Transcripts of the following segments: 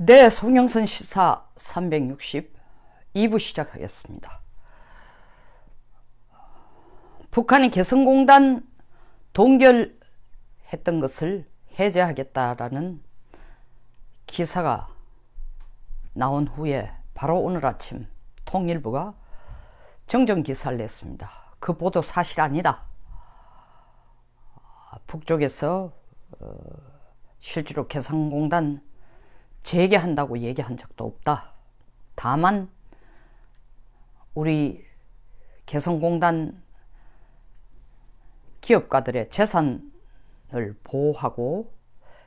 네, 송영선 시사 360 2부 시작하겠습니다. 북한이 개성공단 동결했던 것을 해제하겠다라는 기사가 나온 후에 바로 오늘 아침 통일부가 정정 기사를 냈습니다. 그 보도 사실 아니다. 북쪽에서 어, 실제로 개성공단 재개한다고 얘기한 적도 없다. 다만 우리 개성공단 기업가들의 재산을 보호하고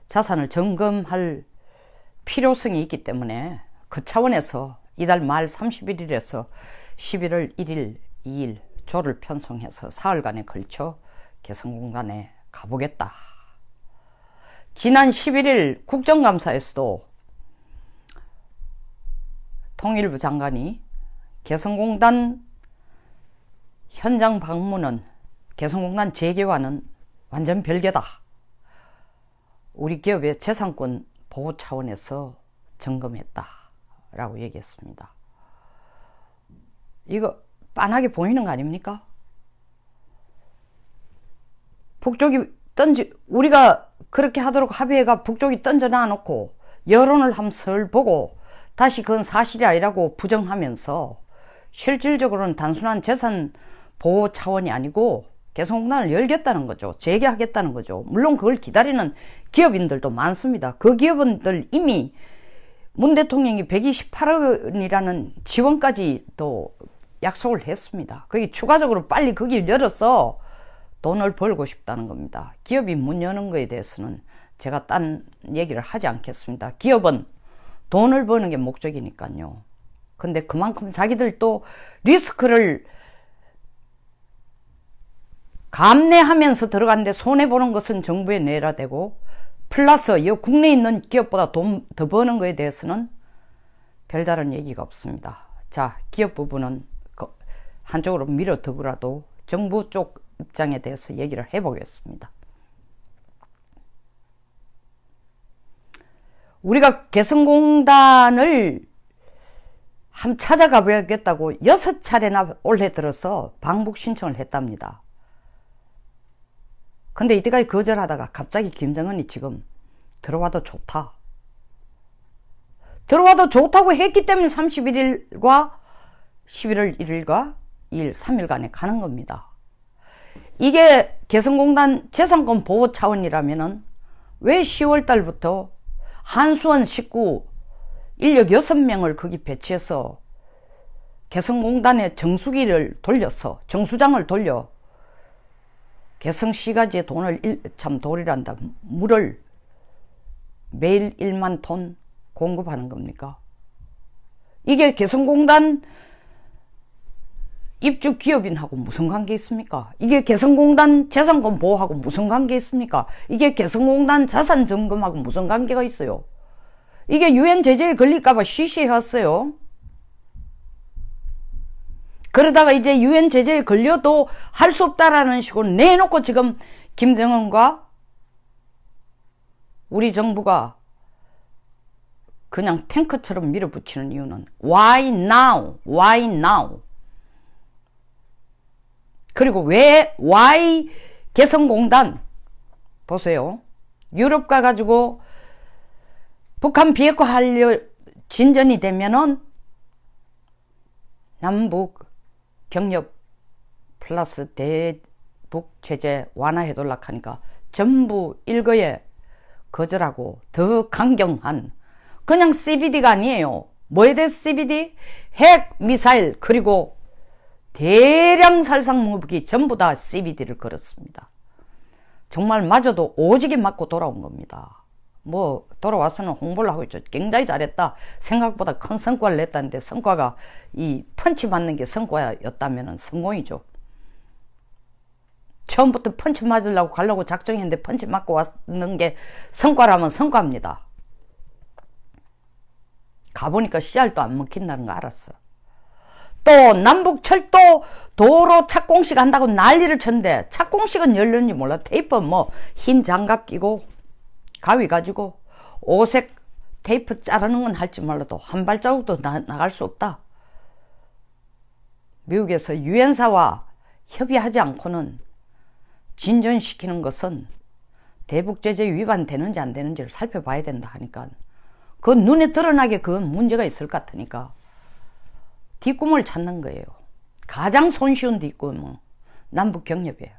자산을 점검할 필요성이 있기 때문에 그 차원에서 이달 말 31일에서 11월 1일, 2일 조를 편성해서 사흘간에 걸쳐 개성공단에 가보겠다. 지난 11일 국정감사에서도 통일부 장관이 개성공단 현장 방문은 개성공단 재개와는 완전 별개다. 우리 기업의 재산권 보호 차원에서 점검했다. 라고 얘기했습니다. 이거 빤하게 보이는 거 아닙니까? 북쪽이 던지, 우리가 그렇게 하도록 합의해가 북쪽이 던져놔 놓고 여론을 한설 보고 다시 그건 사실이 아니라고 부정하면서 실질적으로는 단순한 재산 보호 차원이 아니고 개성공단을 열겠다는 거죠. 재개하겠다는 거죠. 물론 그걸 기다리는 기업인들도 많습니다. 그 기업인들 이미 문 대통령이 128억 원이라는 지원까지 또 약속을 했습니다. 그게 추가적으로 빨리 거기를 열어서 돈을 벌고 싶다는 겁니다. 기업이 문 여는 거에 대해서는 제가 딴 얘기를 하지 않겠습니다. 기업은 돈을 버는 게 목적이니까요. 근데 그만큼 자기들도 리스크를 감내하면서 들어갔는데 손해보는 것은 정부에 내라 되고 플러스 이 국내에 있는 기업보다 돈 더 버는 거에 대해서는 별다른 얘기가 없습니다. 자, 기업 부분은 그 한쪽으로 밀어두고라도 정부 쪽 입장에 대해서 얘기를 해보겠습니다. 우리가 개성공단을 함 찾아가 보겠다고 여섯 차례나 올해 들어서 방북 신청을 했답니다. 근데 이때까지 거절하다가 갑자기 김정은이 지금 들어와도 좋다. 들어와도 좋다고 했기 때문에 31일과 11월 1일과 2일, 3일간에 가는 겁니다. 이게 개성공단 재산권 보호 차원이라면은 왜 10월 달부터 한수원 식구 인력 6명을 거기 배치해서 개성공단에 정수기를 돌려서 정수장을 돌려 개성시가지에 돈을 일, 참 돌이란다 물을 매일 1만 톤 공급하는 겁니까? 이게 개성공단 입주 기업인하고 무슨 관계 있습니까? 이게 개성공단 재산권 보호하고 무슨 관계 있습니까? 이게 개성공단 자산 점검하고 무슨 관계가 있어요? 이게 유엔 제재에 걸릴까봐 쉬쉬해왔어요. 그러다가 이제 유엔 제재에 걸려도 할 수 없다라는 식으로 내놓고 지금 김정은과 우리 정부가 그냥 탱크처럼 밀어붙이는 이유는 why now? why now? 그리고 왜 why 개성공단 보세요. 유럽 가 가지고 북한 비핵화 하려 진전이 되면은 남북 경협 플러스 대북 제재 완화해 돌락 하니까 전부 일거에 거절하고 더 강경한 그냥 CBD가 아니에요. 뭐에 대해 CBD? 핵, 미사일, 그리고 대량 살상 무기 전부 다 CBD를 걸었습니다. 정말 마저도 오지게 맞고 돌아온 겁니다. 뭐 돌아와서는 홍보를 하고 있죠. 굉장히 잘했다. 생각보다 큰 성과를 냈다는데 성과가 이 펀치 맞는 게 성과였다면 성공이죠. 처음부터 펀치 맞으려고 가려고 작정했는데 펀치 맞고 왔는 게 성과라면 성과입니다. 가보니까 씨알도 안 먹힌다는 거 알았어. 또 남북 철도 도로 착공식 한다고 난리를 쳤는데 착공식은 열렸는지 몰라. 테이프 뭐 흰 장갑 끼고 가위 가지고 오색 테이프 자르는 건 할지 몰라도 한 발자국도 나, 나갈 수 없다. 미국에서 유엔사와 협의하지 않고는 진전시키는 것은 대북제재 위반되는지 안 되는지를 살펴봐야 된다 하니까 그 눈에 드러나게 그건 문제가 있을 것 같으니까 뒷꿈을 찾는 거예요. 가장 손쉬운 뒷꿈은 남북 경협이에요.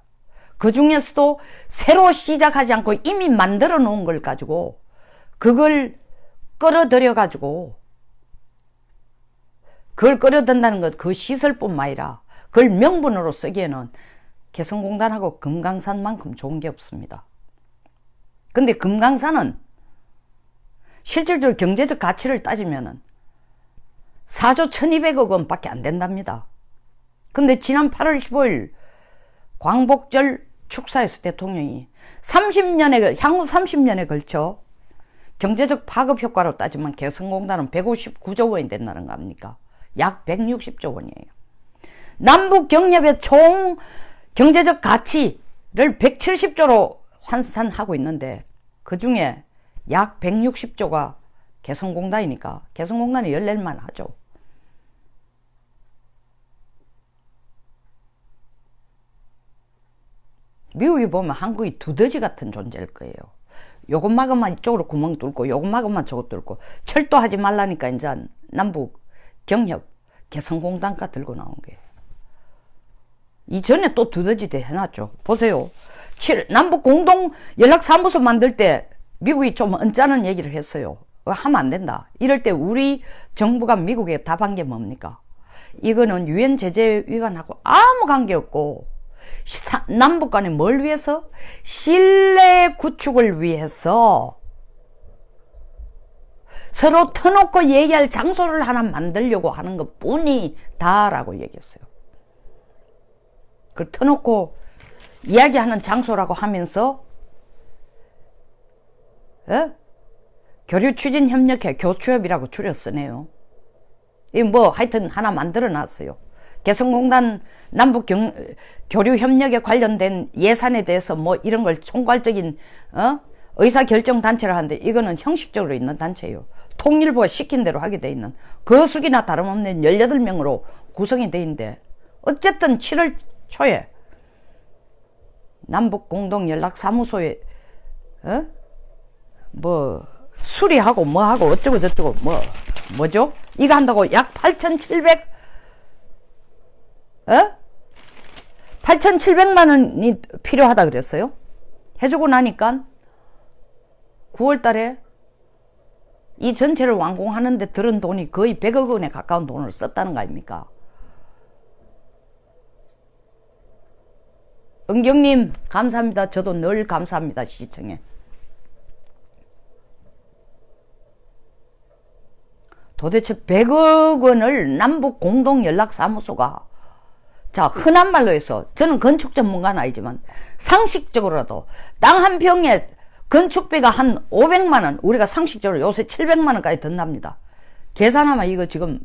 그 중에서도 새로 시작하지 않고 이미 만들어 놓은 걸 가지고 그걸 끌어들여 가지고 그걸 끌어든다는 것 그 시설뿐만 아니라 그걸 명분으로 쓰기에는 개성공단하고 금강산만큼 좋은 게 없습니다. 근데 금강산은 실질적으로 경제적 가치를 따지면은 4조 1200억 원밖에 안 된답니다. 근데 지난 8월 15일 광복절 축사에서 대통령이 30년에, 향후 30년에 걸쳐 경제적 파급 효과로 따지면 개성공단은 159조 원이 된다는 거 아닙니까? 약 160조 원이에요. 남북 경협의 총 경제적 가치를 170조로 환산하고 있는데 그 중에 약 160조가 개성공단이니까 개성공단이 열릴만 하죠. 미국이 보면 한국이 두더지 같은 존재일 거예요. 요것만큼만 이쪽으로 구멍 뚫고 요것만큼만 저것 뚫고 철도하지 말라니까 이제 남북 경협 개성공단가 들고 나온 거예요. 이전에 또 두더지도 해놨죠. 보세요. 남북 공동 연락사무소 만들 때 미국이 좀 언짢은 얘기를 했어요. 하면 안 된다. 이럴 때 우리 정부가 미국에 답한 게 뭡니까? 이거는 유엔 제재 위반하고 아무 관계 없고 남북 간에 뭘 위해서? 신뢰 구축을 위해서 서로 터놓고 얘기할 장소를 하나 만들려고 하는 것 뿐이 다라고 얘기했어요. 그 터놓고 이야기하는 장소라고 하면서 에? 교류 추진 협력회 교추협이라고 줄여 쓰네요. 이 뭐 하여튼 하나 만들어 놨어요. 개성공단 남북 경, 교류 협력에 관련된 예산에 대해서 뭐 이런 걸 총괄적인 어? 의사 결정 단체를 하는데 이거는 형식적으로 있는 단체예요. 통일부가 시킨 대로 하게 돼 있는 거수기나 다름없는 18명으로 구성이 돼 있는데 어쨌든 7월 초에 남북 공동 연락 사무소에 어? 뭐 수리하고 뭐 하고 어쩌고 저쩌고 뭐 뭐죠? 이거 한다고 약 8,700 어? 8,700만 원이 필요하다 그랬어요. 해주고 나니까 9월 달에 이 전체를 완공하는데 들은 돈이 거의 100억 원에 가까운 돈을 썼다는 거 아닙니까? 은경님 감사합니다. 저도 늘 감사합니다. 시청에. 도대체 100억 원을 남북 공동 연락 사무소가 자 흔한 말로 해서 저는 건축 전문가는 아니지만 상식적으로라도 땅 한 평에 건축비가 한 500만 원 우리가 상식적으로 요새 700만 원까지 든답니다. 계산하면 이거 지금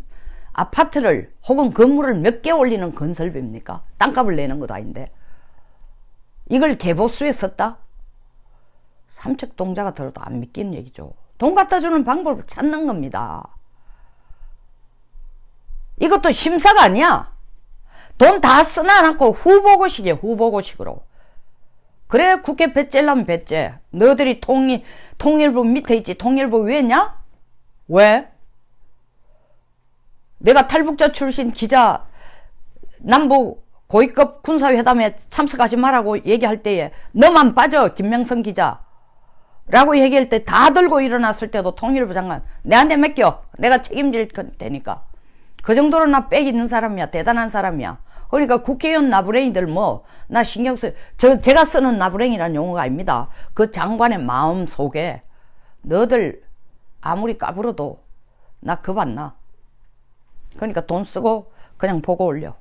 아파트를 혹은 건물을 몇 개 올리는 건설비입니까? 땅값을 내는 것도 아닌데 이걸 개보수에 썼다? 삼척동자가 들어도 안 믿기는 얘기죠. 돈 갖다 주는 방법을 찾는 겁니다. 이것도 심사가 아니야. 돈 다 쓰나 않고 후보고식이야, 후보고식으로. 그래, 국회 배째려면 배째. 너희들이 통일, 통일부 밑에 있지, 통일부 위에냐? 왜? 내가 탈북자 출신 기자, 남북 고위급 군사회담에 참석하지 말라고 얘기할 때에 너만 빠져 김명선 기자 라고 얘기할 때 다 들고 일어났을 때도 통일부 장관 내한테 맡겨 내가 책임질 테니까 그 정도로 나 빽 있는 사람이야 대단한 사람이야 그러니까 국회의원 나부랭이들 뭐 나 신경 써저 제가 쓰는 나부랭이라는 용어가 아닙니다. 그 장관의 마음 속에 너들 아무리 까불어도 나 겁 안 나. 그러니까 돈 쓰고 그냥 보고 올려.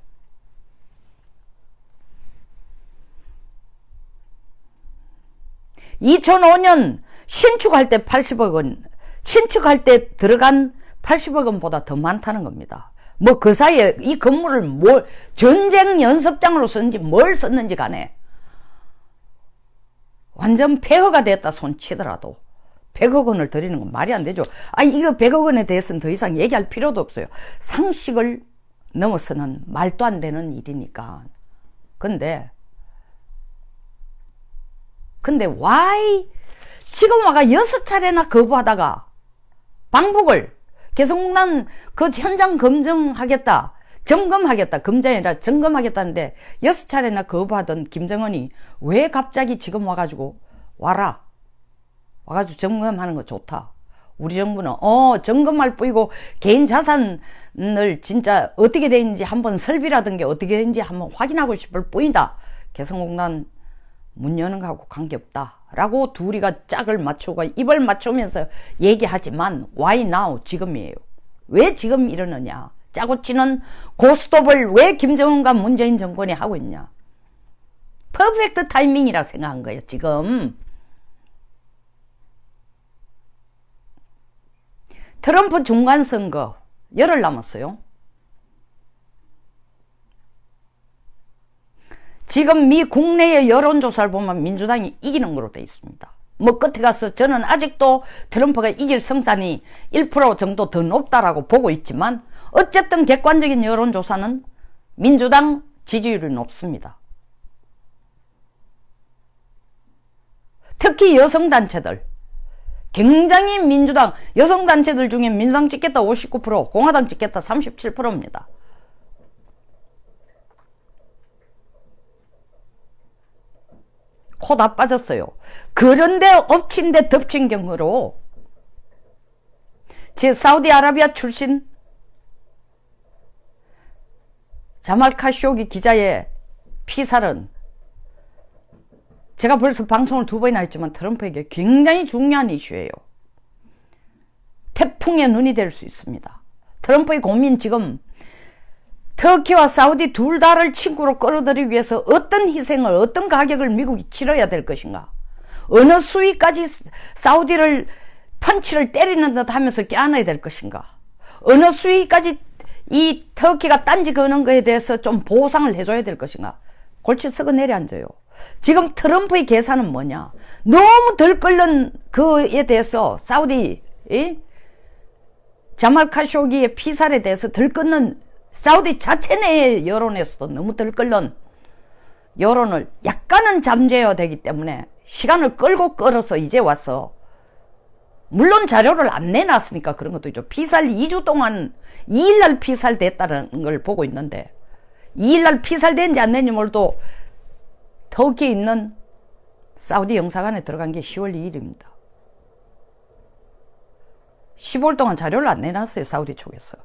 2005년 신축할 때 80억 원, 신축할 때 들어간 80억 원보다 더 많다는 겁니다. 뭐 그 사이에 이 건물을 뭘 전쟁 연습장으로 썼는지 뭘 썼는지 간에 완전 폐허가 됐다 손 치더라도 100억 원을 드리는 건 말이 안 되죠. 아, 이거 100억 원에 대해서는 더 이상 얘기할 필요도 없어요. 상식을 넘어서는 말도 안 되는 일이니까. 근데, 근데 why 지금 와가 여섯 차례나 거부하다가 방북을 계속 난 그 현장 검증하겠다. 점검하겠다. 검증이 아니라 점검하겠다는데 여섯 차례나 거부하던 김정은이 왜 갑자기 지금 와가지고 와라. 와가지고 점검하는 거 좋다. 우리 정부는 어 점검할 뿐이고 개인 자산을 진짜 어떻게 되는지 한번 설비라든 게 어떻게 되는지 한번 확인하고 싶을 뿐이다. 개성공단 문 여는 거하고 관계없다. 라고 둘이가 짝을 맞추고 입을 맞추면서 얘기하지만 why now 지금이에요. 왜 지금 이러느냐. 짜고 치는 고스톱을 왜 김정은과 문재인 정권이 하고 있냐. 퍼펙트 타이밍이라 생각한 거예요. 지금. 트럼프 중간선거 열흘 남았어요. 지금 미 국내의 여론조사를 보면 민주당이 이기는 걸로 되어 있습니다. 뭐 끝에 가서 저는 아직도 트럼프가 이길 성산이 1% 정도 더 높다라고 보고 있지만 어쨌든 객관적인 여론조사는 민주당 지지율이 높습니다. 특히 여성단체들 굉장히 민주당 여성단체들 중에 민주당 찍겠다 59% 공화당 찍겠다 37%입니다. 코다 빠졌어요. 그런데 엎친 데 덮친 경우로 제 사우디아라비아 출신 자말 카쇼기 기자의 피살은 제가 벌써 방송을 두 번이나 했지만 트럼프에게 굉장히 중요한 이슈예요. 태풍의 눈이 될 수 있습니다. 트럼프의 고민 지금 터키와 사우디 둘 다를 친구로 끌어들이기 위해서 어떤 희생을 어떤 가격을 미국이 치러야 될 것인가? 어느 수위까지 사우디를 펀치를 때리는 듯 하면서 껴안아야 될 것인가? 어느 수위까지 이 터키가 딴지 거는 거에 대해서 좀 보상을 해줘야 될 것인가? 골치 썩어 내려앉아요. 지금 트럼프의 계산은 뭐냐? 너무 덜 끓는 그에 대해서 사우디 이? 자말 카쇼기의 피살에 대해서 덜 끓는 사우디 자체 내의 여론에서도 너무 들끓는 여론을 약간은 잠재워야 되기 때문에 시간을 끌고 끌어서 이제 와서 물론 자료를 안 내놨으니까 그런 것도 있죠. 피살 2주 동안 2일날 피살됐다는 걸 보고 있는데 2일날 피살된지 안 된지 몰라도 터키에 있는 사우디 영사관에 들어간 게 10월 2일입니다. 15일 동안 자료를 안 내놨어요. 사우디 쪽에서.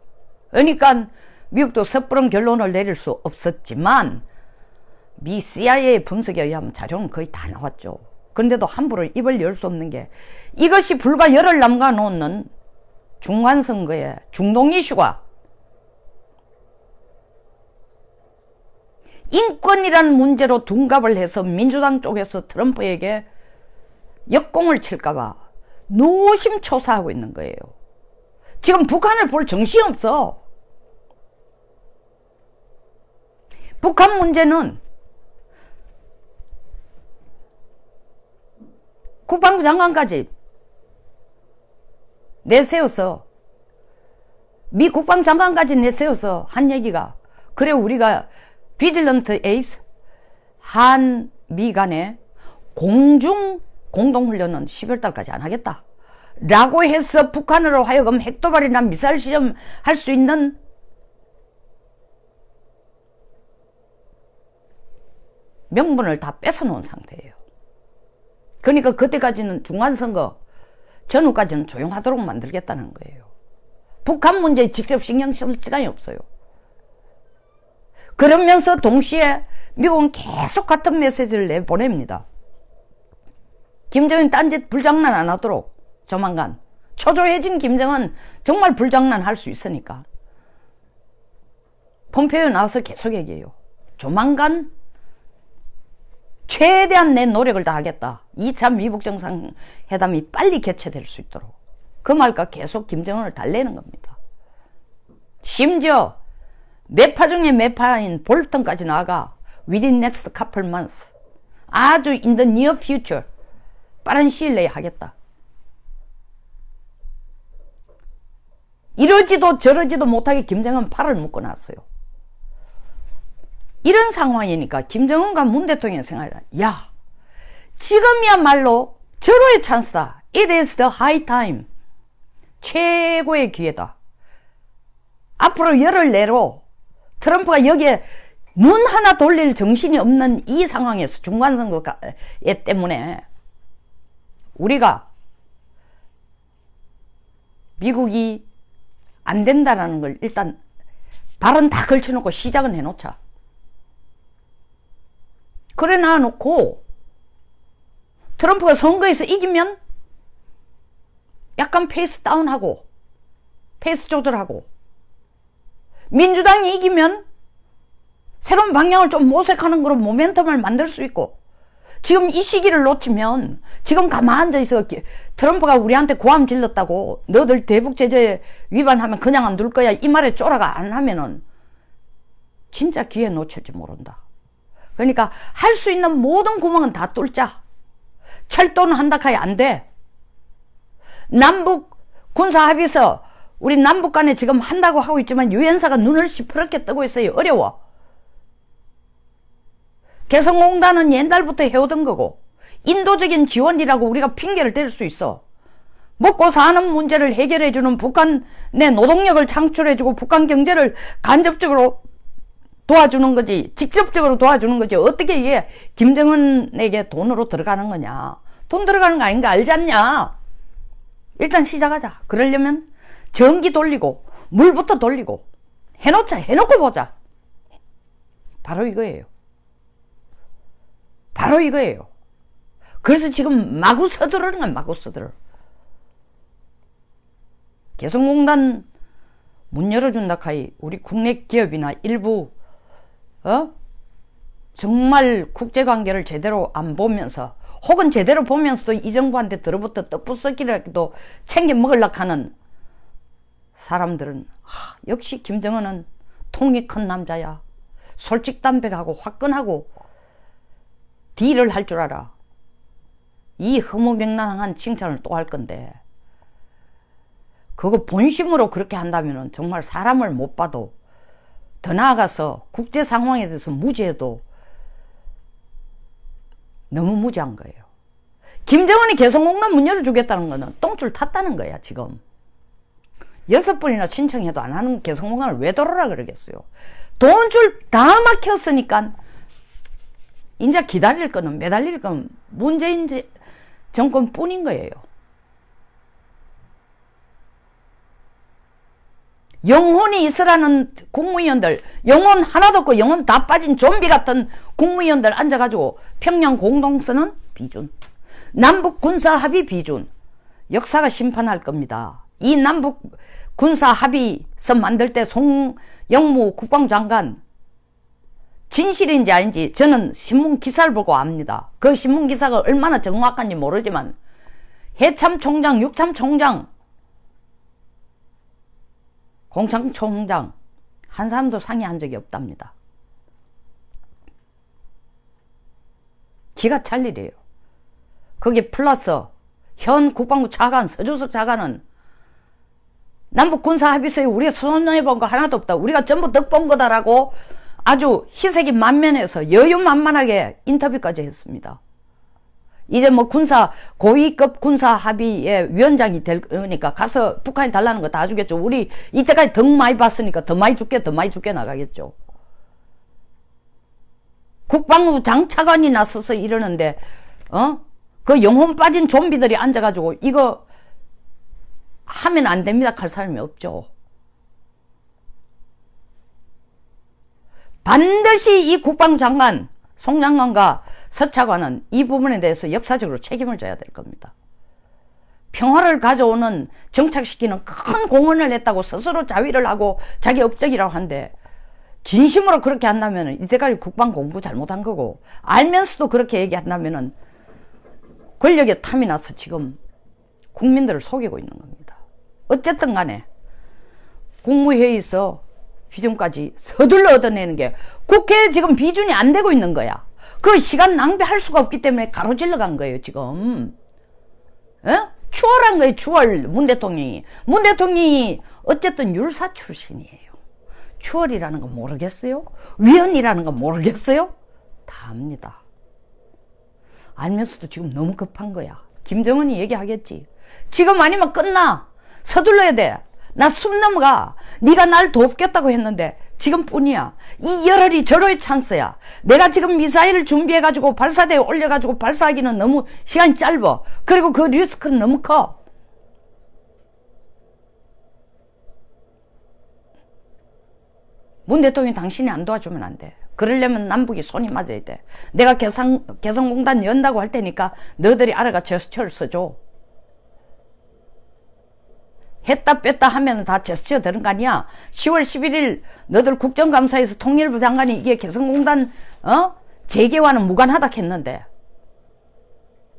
그러니까 미국도 섣부른 결론을 내릴 수 없었지만 미 CIA 분석에 의하면 자료는 거의 다 나왔죠. 그런데도 함부로 입을 열 수 없는 게 이것이 불과 열흘 남가 놓는 중간선거의 중동 이슈가 인권이라는 문제로 둔갑을 해서 민주당 쪽에서 트럼프에게 역공을 칠까봐 노심초사하고 있는 거예요. 지금 북한을 볼 정신이 없어. 북한 문제는 국방부 장관까지 내세워서 미 국방 장관까지 내세워서 한 얘기가 그래 우리가 비질런트 에이스 한미 간의 공중 공동훈련은 12월 달까지 안 하겠다. 라고 해서 북한으로 하여금 핵도발이나 미사일 시험 할 수 있는 명분을 다 뺏어놓은 상태예요. 그러니까 그때까지는 중간선거 전후까지는 조용하도록 만들겠다는 거예요. 북한 문제에 직접 신경 쓸 시간이 없어요. 그러면서 동시에 미국은 계속 같은 메시지를 내보냅니다. 김정은 딴짓 불장난 안 하도록 조만간 초조해진 김정은 정말 불장난 할 수 있으니까 폼페이오 나와서 계속 얘기해요. 조만간 최대한 내 노력을 다하겠다. 2차 미북 정상회담이 빨리 개최될 수 있도록 그 말과 계속 김정은을 달래는 겁니다. 심지어 매파 중에 매파인 볼턴까지 나가 within next couple months 아주 in the near future 빠른 시일 내에 하겠다. 이러지도 저러지도 못하게 김정은 팔을 묶어놨어요. 이런 상황이니까 김정은과 문 대통령 생각이 야 지금이야말로 절호의 찬스다. It is the high time. 최고의 기회다. 앞으로 열을 내로 트럼프가 여기에 눈 하나 돌릴 정신이 없는 이 상황에서 중간선거 때문에 우리가 미국이 안 된다라는 걸 일단 발은 다 걸쳐놓고 시작은 해놓자. 그래 놔놓고 트럼프가 선거에서 이기면 약간 페이스 다운하고 페이스 조절하고 민주당이 이기면 새로운 방향을 좀 모색하는 거로 모멘텀을 만들 수 있고 지금 이 시기를 놓치면 지금 가만 앉아 있어 트럼프가 우리한테 고함 질렀다고 너들 대북 제재 위반하면 그냥 안 둘 거야 이 말에 쫄아가 안 하면은 진짜 기회 놓칠지 모른다. 그러니까 할 수 있는 모든 구멍은 다 뚫자. 철도는 한다 카이 안 돼. 남북 군사 합의서 우리 남북 간에 지금 한다고 하고 있지만 유엔사가 눈을 시퍼렇게 뜨고 있어요. 어려워. 개성공단은 옛날부터 해오던 거고 인도적인 지원이라고 우리가 핑계를 댈 수 있어. 먹고 사는 문제를 해결해주는 북한의 노동력을 창출해주고 북한 경제를 간접적으로 도와주는 거지 직접적으로 도와주는 거지 어떻게 이게 김정은에게 돈으로 들어가는 거냐? 돈 들어가는 거 아닌가 알지 않냐? 일단 시작하자. 그러려면 전기 돌리고 물부터 돌리고 해놓자 해놓고 보자. 바로 이거예요. 바로 이거예요. 그래서 지금 마구 서두르는 건 마구 서두르. 개성공단 문 열어준다 카이. 우리 국내 기업이나 일부 어? 정말 국제관계를 제대로 안 보면서 혹은 제대로 보면서도 이 정부한테 들어붙어 떡부썩기라도 챙겨 먹으려고 하는 사람들은 하, 역시 김정은은 통이 큰 남자야. 솔직담백하고 화끈하고 딜을 할 줄 알아. 이 허무맹랑한 칭찬을 또 할 건데 그거 본심으로 그렇게 한다면 정말 사람을 못 봐도 더 나아가서 국제 상황에 대해서 무지해도 너무 무지한 거예요. 김정은이 개성공단 문 열어주겠다는 거는 똥줄 탔다는 거야, 지금. 여섯 번이나 신청해도 안 하는 개성공단을 왜 돌아라 그러겠어요. 돈줄 다 막혔으니까, 이제 기다릴 거는, 매달릴 건 문재인 정권 뿐인 거예요. 영혼이 있으라는 국무위원들, 영혼 하나도 없고 영혼 다 빠진 좀비 같은 국무위원들 앉아가지고 평양 공동선언 비준, 남북 군사 합의 비준, 역사가 심판할 겁니다. 이 남북 군사 합의서 만들 때 송영무 국방장관 진실인지 아닌지 저는 신문 기사를 보고 압니다. 그 신문 기사가 얼마나 정확한지 모르지만 해참 총장, 육참 총장 공장총장 한 사람도 상의한 적이 없답니다. 기가 찰 일이에요. 거기 플러스 현 국방부 차관 서주석 차관은 남북 군사 합의서에 우리가 손해 본거 하나도 없다. 우리가 전부 덕본 거다라고 아주 희색이 만면해서 여유만만하게 인터뷰까지 했습니다. 이제 뭐 군사 고위급 군사 합의의 위원장이 될 거니까 가서 북한이 달라는 거 다 주겠죠. 우리 이때까지 더 많이 봤으니까 더 많이 줄게 더 많이 줄게 나가겠죠. 국방부 장차관이 나서서 이러는데 어? 그 영혼 빠진 좀비들이 앉아가지고 이거 하면 안 됩니다 할 사람이 없죠. 반드시 이 국방부 장관 송 장관과 서차관은 이 부분에 대해서 역사적으로 책임을 져야 될 겁니다. 평화를 가져오는 정착시키는 큰 공헌을 했다고 스스로 자위를 하고 자기 업적이라고 한데 진심으로 그렇게 한다면 이때까지 국방 공부 잘못한 거고 알면서도 그렇게 얘기한다면 권력의 탐이 나서 지금 국민들을 속이고 있는 겁니다. 어쨌든 간에 국무회의에서 비준까지 서둘러 얻어내는 게 국회에 지금 비준이 안 되고 있는 거야. 그 시간 낭비할 수가 없기 때문에 가로질러 간 거예요, 지금. 어? 추월한 거예요, 추월. 문 대통령이. 문 대통령이 어쨌든 율사 출신이에요. 추월이라는 거 모르겠어요? 위헌이라는 거 모르겠어요? 다 압니다. 알면서도 지금 너무 급한 거야. 김정은이 얘기하겠지. 지금 아니면 끝나. 서둘러야 돼. 나 숨 넘어가. 네가 날 돕겠다고 했는데 지금뿐이야. 이 열흘이 절호의 찬스야. 내가 지금 미사일을 준비해가지고 발사대에 올려가지고 발사하기는 너무 시간이 짧아. 그리고 그 리스크는 너무 커. 문 대통령이 당신이 안 도와주면 안 돼. 그러려면 남북이 손이 맞아야 돼. 내가 개성, 개성공단 연다고 할 테니까 너희들이 알아가 제스처를 써줘. 했다 뺐다 하면 다 제스처 되는 거 아니야? 10월 11일 너들 국정감사에서 통일부 장관이 이게 개성공단 어? 재개와는 무관하다 했는데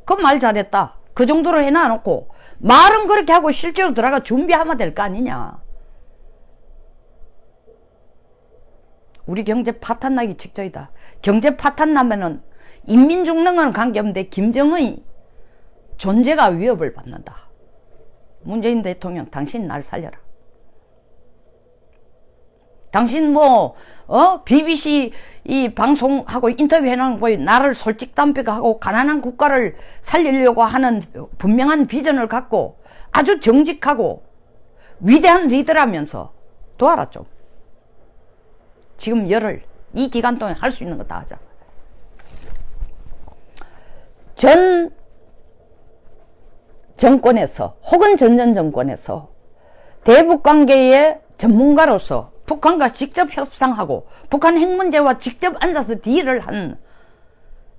그말 잘했다. 그 정도로 해놔놓고 말은 그렇게 하고 실제로 들어가 준비하면 될 거 아니냐. 우리 경제 파탄 나기 직전이다. 경제 파탄 나면은 인민 죽는 건 관계없는데 김정은이 존재가 위협을 받는다. 문재인 대통령, 당신 날 살려라. 당신 뭐, 어? BBC 이 방송하고 인터뷰 해놓은 거에 나를 솔직담백하고 가난한 국가를 살리려고 하는 분명한 비전을 갖고 아주 정직하고 위대한 리더라면서 도와라 좀. 지금 열흘, 이 기간 동안 할 수 있는 거 다 하자. 전 정권에서 혹은 전전 정권에서 대북 관계의 전문가로서 북한과 직접 협상하고 북한 핵 문제와 직접 앉아서 딜을 한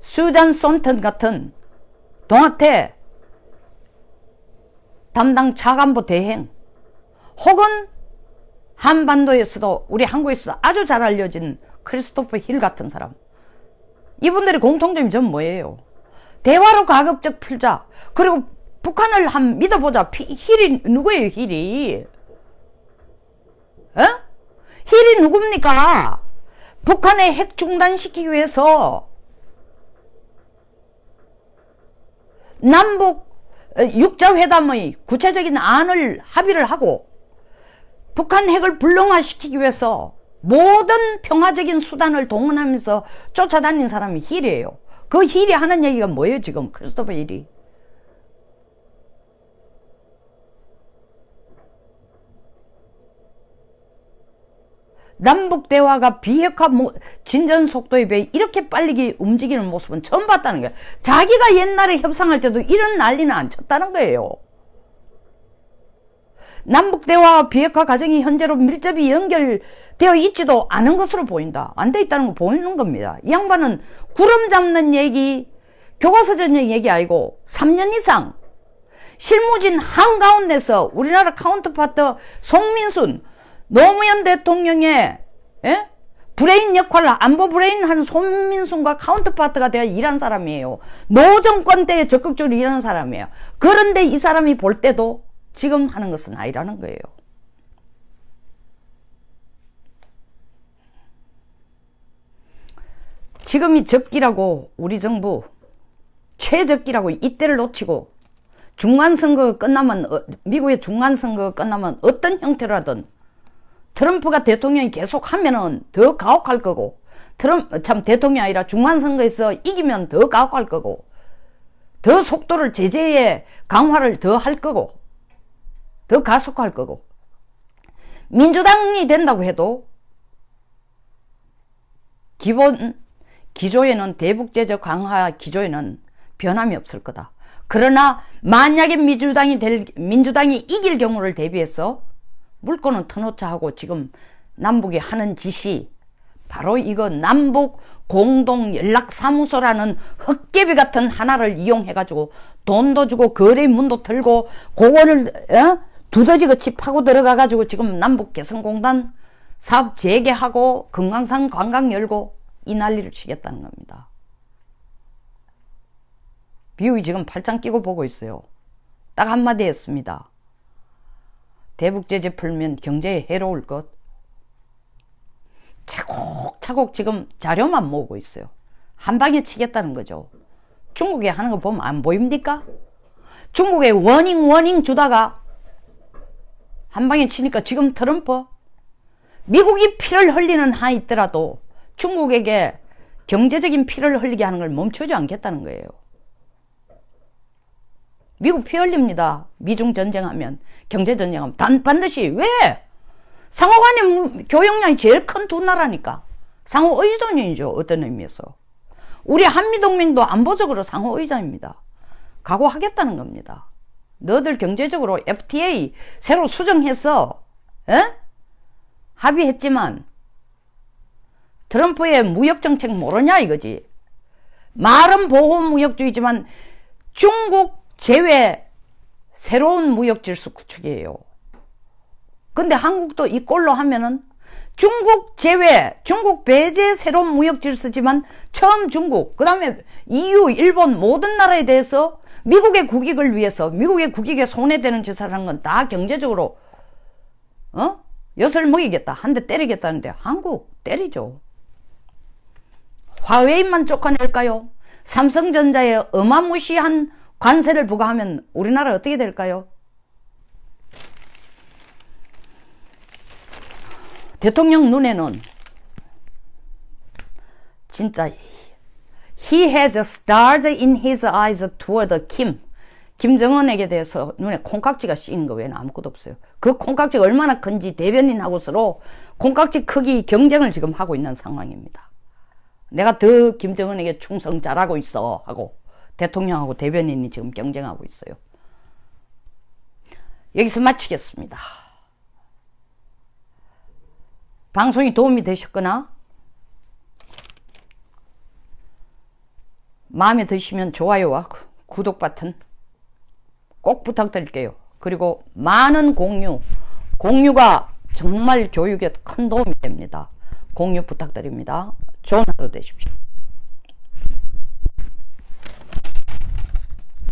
수잔 손턴 같은 동아태 담당 차관보 대행 혹은 한반도에서도 우리 한국에서도 아주 잘 알려진 크리스토퍼 힐 같은 사람 이분들의 공통점이 전 뭐예요? 대화로 가급적 풀자 그리고 북한을 한 믿어보자 힐이 누구예요 힐이 어? 힐이 누굽니까? 북한의 핵 중단시키기 위해서 남북 육자회담의 구체적인 안을 합의를 하고 북한 핵을 불능화시키기 위해서 모든 평화적인 수단을 동원하면서 쫓아다닌 사람이 힐이에요. 그 힐이 하는 얘기가 뭐예요, 지금? 크리스토퍼 힐이. 남북 대화가 비핵화 진전 속도에 비해 이렇게 빨리 움직이는 모습은 처음 봤다는 거예요. 자기가 옛날에 협상할 때도 이런 난리는 안 쳤다는 거예요. 남북 대화와 비핵화 과정이 현재로 밀접히 연결되어 있지도 않은 것으로 보인다. 안 돼 있다는 거 보이는 겁니다. 이 양반은 구름 잡는 얘기, 교과서 전형 얘기 아니고 3년 이상 실무진 한가운데서 우리나라 카운터파트 송민순 노무현 대통령의 예? 브레인 역할을 안보 브레인 하는 손민순과 카운터파트가 되어 일한 사람이에요. 노정권 때에 적극적으로 일하는 사람이에요. 그런데 이 사람이 볼 때도 지금 하는 것은 아니라는 거예요. 지금이 적기라고 우리 정부 최적기라고 이때를 놓치고 중간선거가 끝나면 어, 미국의 중간선거가 끝나면 어떤 형태로든 트럼프가 대통령이 계속 하면은 더 가혹할 거고 트럼 참 대통령이 아니라 중간선거에서 이기면 더 가혹할 거고 더 속도를 제재의 강화를 더 할 거고 더 가속화할 거고 민주당이 된다고 해도 기본 기조에는 대북제재 강화 기조에는 변함이 없을 거다. 그러나 만약에 민주당이 될 민주당이 이길 경우를 대비해서 물건은 터놓자 하고 지금 남북이 하는 짓이 바로 이거 남북 공동 연락사무소라는 헛개비 같은 하나를 이용해가지고 돈도 주고 거래 문도 털고 그거를 어? 두더지같이 파고 들어가가지고 지금 남북 개성공단 사업 재개하고 금강산 관광 열고 이 난리를 치겠다는 겁니다. 비우이 지금 팔짱 끼고 보고 있어요. 딱 한마디 했습니다. 대북 제재 풀면 경제에 해로울 것. 차곡차곡 지금 자료만 모으고 있어요. 한 방에 치겠다는 거죠. 중국이 하는 거 보면 안 보입니까? 중국에 워닝 워닝 주다가 한 방에 치니까 지금 트럼프 미국이 피를 흘리는 한 있더라도 중국에게 경제적인 피를 흘리게 하는 걸 멈추지 않겠다는 거예요. 미국 피 흘립니다. 미중 전쟁하면 경제 전쟁하면 단 반드시 왜 상호 간의 교역량이 제일 큰 두 나라니까 상호 의존이죠. 어떤 의미에서 우리 한미 동맹도 안보적으로 상호 의존입니다. 각오하겠다는 겁니다. 너들 경제적으로 FTA 새로 수정해서 에? 합의했지만 트럼프의 무역 정책 모르냐 이거지. 말은 보호 무역주의지만 중국 제외 새로운 무역 질서 구축이에요. 근데 한국도 이 꼴로 하면은 중국 제외, 중국 배제 새로운 무역 질서지만 처음 중국, 그 다음에 EU, 일본 모든 나라에 대해서 미국의 국익을 위해서 미국의 국익에 손해되는 짓을 하는 건다 경제적으로 어? 엿을 먹이겠다. 한 대 때리겠다는데 한국 때리죠. 화웨이만 쫓아낼까요? 삼성전자에 어마무시한 관세를 부과하면 우리나라 어떻게 될까요? 대통령 눈에는 진짜 he has stars in his eyes toward Kim. 김정은에게 대해서 눈에 콩깍지가 씌이는 거 외에는 아무것도 없어요. 그 콩깍지가 얼마나 큰지 대변인하고 서로 콩깍지 크기 경쟁을 지금 하고 있는 상황입니다. 내가 더 김정은에게 충성 잘하고 있어 하고 대통령하고 대변인이 지금 경쟁하고 있어요. 여기서 마치겠습니다. 방송이 도움이 되셨거나 마음에 드시면 좋아요와 구독 버튼 꼭 부탁드릴게요. 그리고 많은 공유, 공유가 정말 교육에 큰 도움이 됩니다. 공유 부탁드립니다. 좋은 하루 되십시오.